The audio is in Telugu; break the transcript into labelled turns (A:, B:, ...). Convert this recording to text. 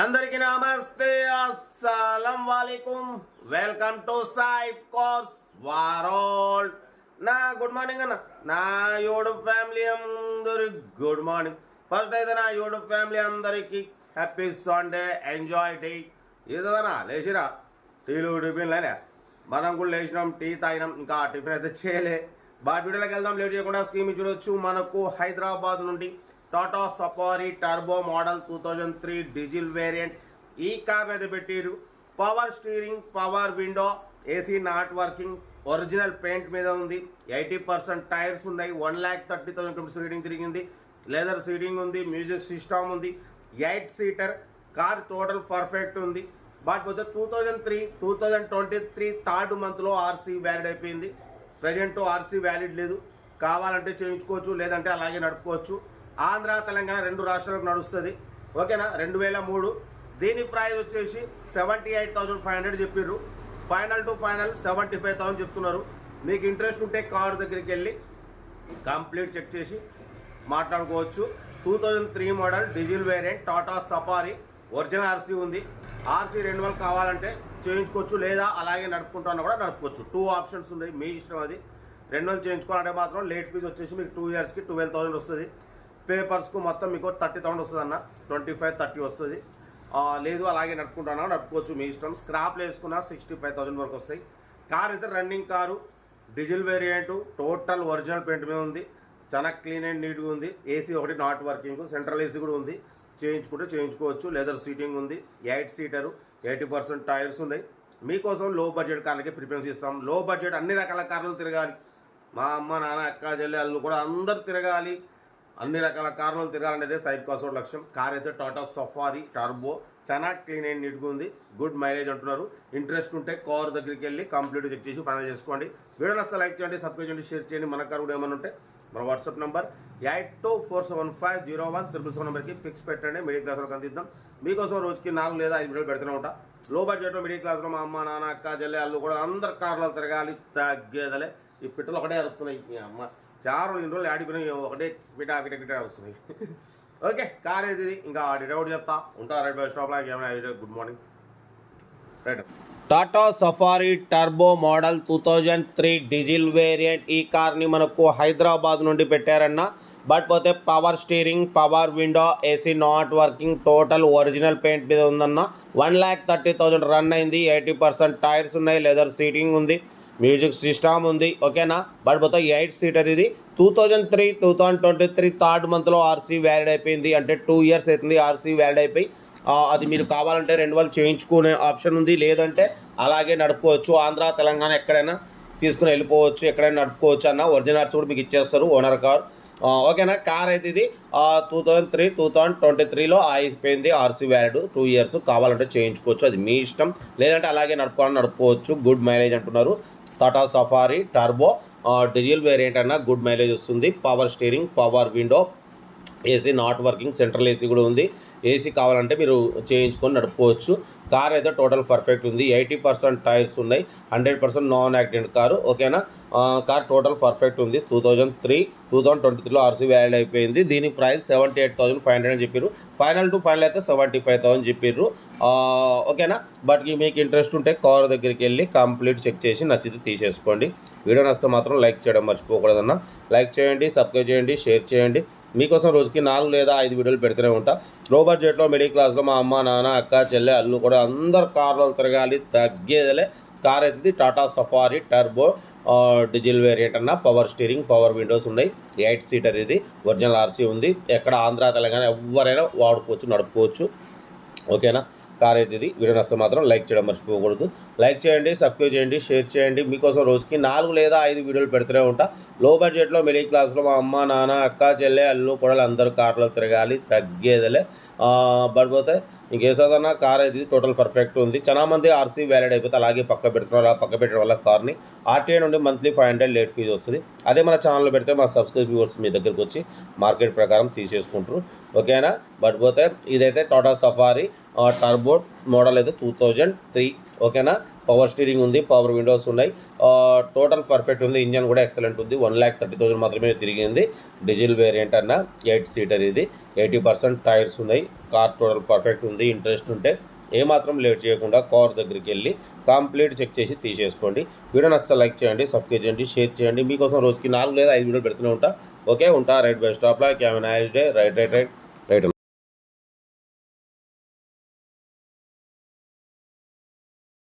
A: అందరికి నమస్తే అస్సలం వాలేకుం. వెల్కమ్ టు సాయిబ్ కోర్స్ వారోల్. నా గుడ్ మార్నింగ్ అన్న. నా యూట్యూబ్ ఫ్యామిలీ అందరి గుడ్ మార్నింగ్. ఫస్ట్ అయితే నా యూట్యూబ్ ఫ్యామిలీ అందరికీ హ్యాపీ సండే ఎంజాయ్ డే. ఏదన్నా లేచిరా? టీలు టిఫిన్లేనే మనం కూడా లేచినాం టీ తాగినాం ఇంకా టిఫిన్ అయితే చేయలే. బాగా వీడియోలోకి వెళ్దాం లేట్ చేయకుండా స్కీమ్ చూడొచ్చు. మనకు హైదరాబాద్ నుండి Tata Safari turbo model two thousand three diesel variant ఈ కార్ అయితే పెట్టిరు. Power steering power window AC not working original paint మీద ఉంది. ఎయిటీ పర్సెంట్ టైర్స్ ఉన్నాయి. One lakh thirty thousand kilometres reading తిరిగింది. లెదర్ సీటింగ్ ఉంది. మ్యూజిక్ సిస్టమ్ ఉంది. Eight seater car total perfect ఉంది. బట్ పోతే two thousand three two thousand twenty three third మంత్లో ఆర్సీ వ్యాలిడ్ అయిపోయింది. ప్రజెంట్ ఆర్సీ వ్యాలిడ్ లేదు. కావాలంటే చేయించుకోవచ్చు లేదంటే అలాగే నడుపుకోవచ్చు. ఆంధ్ర తెలంగాణ రెండు రాష్ట్రాలకు నడుస్తుంది. ఓకేనా? రెండు వేల మూడు. దీని ప్రైస్ వచ్చేసి seventy eight thousand five hundred చెప్పిర్రు. Final to final seventy five thousand చెప్తున్నారు. మీకు ఇంట్రెస్ట్ ఉంటే కార్ దగ్గరికి వెళ్ళి కంప్లీట్ చెక్ చేసి మాట్లాడుకోవచ్చు. Two thousand three model diesel variant Tata Safari original RC ఉంది. ఆర్సీ రెండు కావాలంటే చేయించుకోవచ్చు లేదా అలాగే నడుపుకుంటాను కూడా నడుపుకోవచ్చు. టూ ఆప్షన్స్ ఉన్నాయి. మీ ఇష్టం అది. రెండు వేలు చేయించుకోవాలంటే మాత్రం లేట్ ఫీజు వచ్చేసి మీకు టూ ఇయర్స్కి ట్వెల్వ్ థౌసండ్ వస్తుంది. పేపర్స్కు మొత్తం మీకు థర్టీ థౌసండ్ వస్తుంది అన్న ట్వంటీ ఫైవ్ థర్టీ వస్తుంది. లేదు అలాగే నడుపుకుంటున్నా నడుపుకోవచ్చు మీ ఇష్టం. స్క్రాప్ వేసుకున్న సిక్స్టీ ఫైవ్ థౌసండ్ వరకు వస్తాయి. కార్ అయితే running car diesel variant total original paint మీద ఉంది. చాలా క్లీన్ అండ్ నీట్గా ఉంది. ఏసీ ఒకటి నాట్ వర్కింగ్. సెంట్రల్ ఏసీ కూడా ఉంది. చేయించుకుంటే చేయించుకోవచ్చు. లెదర్ సీటింగ్ ఉంది. Eight seater eighty percent tyres ఉన్నాయి. మీకోసం లో బడ్జెట్ కార్లకి ప్రిఫరెన్స్ ఇస్తాం. లో బడ్జెట్ అన్ని రకాల కార్లు తిరగాలి. మా అమ్మ నాన్న అక్క చెల్లి కూడా అందరు తిరగాలి. అన్ని రకాల కార్లు తిరగాలనేదే సైడ్ కాసోడ్ లక్ష్యం. కార్ అయితే టాటా సఫారీ టర్బో చాలా క్లీన్ అండ్ నీట్గా ఉంది. గుడ్ మైలేజ్ అంటున్నారు. ఇంట్రెస్ట్ ఉంటే కార్ దగ్గరికి వెళ్ళి కంప్లీట్ చెక్ చేసి ఫైనల్ చేసుకోండి. వీడియో నస్తే లైక్ చేయండి సబ్స్క్రైబ్ చేయండి షేర్ చేయండి. మన కార్ కూడా ఏమైనా ఉంటే మన WhatsApp number eight two four seven five zero one triple seven నెంబర్కి పిక్స్ పెట్టండి. మిడిల్ క్లాస్ వరకు అందిద్దాం మీకోసం రోజుకి నాలుగు లేదా ఐదు వీడియోలు పెడుతూనే ఉంటా. లో బడ్జెట్లో మిడిల్ క్లాస్లో మా అమ్మ నాన్న అక్క చెల్లె వాళ్ళు కూడా అందరు కార్లో తిరగాలి తగ్గేదలే. ఈ పిట్టలు ఒకటే అరుస్తున్నాయి. మీ అమ్మ చారు ఇన్ని రోజులు ఆడిపోయినా ఒకటే పిట పిట పిట వస్తున్నాయి. ఓకే కార్ ఇది? ఇంకా డౌట్ చెప్తా ఉంటా రైట్ బస్ స్టాప్లో ఏమైనా good morning right Tata Safari turbo model two thousand three diesel variant ఈ కార్ని మనకు హైదరాబాద్ నుండి పెట్టారన్న. బట్ పోతే power steering power window AC not working total original paint మీద ఉందన్న. One lakh thirty thousand run అయింది. ఎయిటీ పర్సెంట్ టైర్స్ ఉన్నాయి. లెదర్ సీటింగ్ ఉంది. మ్యూజిక్ సిస్టమ్ ఉంది ఓకేనా? బట్ పోతే ఎయిట్ సీటర్ ఇది. Two thousand three two thousand twenty three third మంత్లో ఆర్సీ వ్యాలిడ్ అయిపోయింది. అంటే టూ ఇయర్స్ అవుతుంది ఆర్సీ వ్యాలిడ్ అయిపోయి. అది మీరు కావాలంటే రెండు వాళ్ళు చేయించుకునే ఆప్షన్ ఉంది. లేదంటే అలాగే నడుపుకోవచ్చు. ఆంధ్ర తెలంగాణ ఎక్కడైనా తీసుకుని వెళ్ళిపోవచ్చు. ఎక్కడైనా నడుపుకోవచ్చు అన్న ఒరిజినల్స్ కూడా మీకు ఇచ్చేస్తారు ఓనర్ కార్. ఓకేనా? కార్ అయితే ఇది two thousand three two thousand twenty త్రీలో అయిపోయింది ఆర్సీ వ్యాలిడ్ టూ ఇయర్స్ కావాలంటే చేయించుకోవచ్చు. అది మీ ఇష్టం. లేదంటే అలాగే నడుపుకోవాలని నడుపుకోవచ్చు. గుడ్ మైలేజ్ అంటున్నారు. Tata Safari turbo diesel variant అన్న గుడ్ మైలేజ్ వస్తుంది. Power steering power window AC not working central AC కూడా ఉంది. ఏసీ కావాలంటే మీరు చేయించుకొని నడుపుకోవచ్చు. కార్ అయితే టోటల్ పర్ఫెక్ట్ ఉంది. ఎయిటీ పర్సెంట్ టైర్స్ ఉన్నాయి. Hundred percent non accident car. ఓకేనా? కార్ టోటల్ పర్ఫెక్ట్ ఉంది. Two thousand three two thousand twenty త్రీలో ఆర్సీ వ్యాలిడ్ అయిపోయింది. దీని price seventy eight thousand five hundred అని చెప్పారు ఫైనల్ టు ఫైనల్ అయితే సెవెంటీ ఫైవ్ థౌసండ్ చెప్పారు ఓకేనా? బట్ మీకు ఇంట్రెస్ట్ ఉంటే కార్ దగ్గరికి వెళ్ళి కంప్లీట్ చెక్ చేసి నచ్చితే తీసేసుకోండి. వీడియో నచ్చితే మాత్రం లైక్ చేయడం మర్చిపోకూడదన్న. లైక్ చేయండి సబ్స్క్రైబ్ చేయండి షేర్ చేయండి. మీకోసం రోజుకి నాలుగు లేదా ఐదు వీడియోలు పెడుతూనే ఉంటా. లో బడ్జెట్లో మిడిల్ క్లాస్లో మా అమ్మ నాన్న అక్క చెల్లె అల్లు కూడా అందరు కార్లో తిరగాలి తగ్గేదలే. కార్ అయితే ఇది Tata Safari turbo diesel variant అన్న. పవర్ స్టీరింగ్ పవర్ విండోస్ ఉన్నాయి. ఎయిట్ సీటర్ ఇది. ఒరిజినల్ ఆర్సీ ఉంది. ఎక్కడ ఆంధ్ర తెలంగాణ ఎవరైనా వాడుకోవచ్చు నడుపుకోవచ్చు. ఓకేనా? కార్ అయితే ఇది వీడియో నష్టం మాత్రం లైక్ చేయడం మర్చిపోకూడదు. లైక్ చేయండి సబ్స్క్రైబ్ చేయండి షేర్ చేయండి. మీకోసం రోజుకి నాలుగు లేదా ఐదు వీడియోలు పెడుతూనే ఉంటా. లో బడ్జెట్లో మిడిల్ క్లాస్లో మా అమ్మ నాన్న అక్క చెల్లె అల్లు కొడలు అందరూ కార్లో తిరగాలి. తగ్గేదలే. పడిపోతే ఇంకేసదన్నా కార్ ఇది టోటల్ పర్ఫెక్ట్ ఉంది. చాలా మంది ఆర్సీ వ్యాలిడ్ అయిపోతే అలాగే పక్క పెడుతున్నారు అలా పక్క పెట్టడం వల్ల కార్ని ఆర్టీఐ నుండి monthly five hundred late fee వస్తుంది. అదే మన ఛానల్లో పెడితే మా సబ్స్క్రైబ్ వ్యూవర్స్ మీ దగ్గరికి వచ్చి మార్కెట్ ప్రకారం తీసేసుకుంటారు. ఓకేనా? బట్ పోతే ఇదైతే టాటా సఫారీ. టర్బో మోడల్ అయితే టూ థౌజండ్ త్రీ. ఓకేనా? పవర్ స్టీరింగ్ ఉంది పవర్ విండోస్ ఉన్నాయి. టోటల్ పర్ఫెక్ట్ ఉంది ఇంజన్ కూడా ఎక్సలెంట్ ఉంది. వన్ ల్యాక్ థర్టీ థౌసండ్ మాత్రమే తిరిగింది. డీజిల్ వేరియంట్ అన్న ఎయిట్ సీటర్ ఇది. ఎయిటీ పర్సెంట్ టైర్స్ ఉన్నాయి. కార్ టోటల్ పర్ఫెక్ట్ ఉంది ఇంట్రెస్ట్ ఉంటే. ఏమాత్రం లేట్ చేయకుండా కార్ దగ్గరికి వెళ్ళి కంప్లీట్ చెక్ చేసి తీసేసుకోండి. వీడియోని అస్సలు లైక్ చేయండి సబ్స్క్రైబ్ చేయండి షేర్ చేయండి. మీకోసం రోజుకి నాలుగు లేదా ఐదు వీడియోలు పెడుతూనే ఉంటా. ఓకే ఉంటా. రైట్ బై స్టాప్లో క్యామెన్ nice day right right right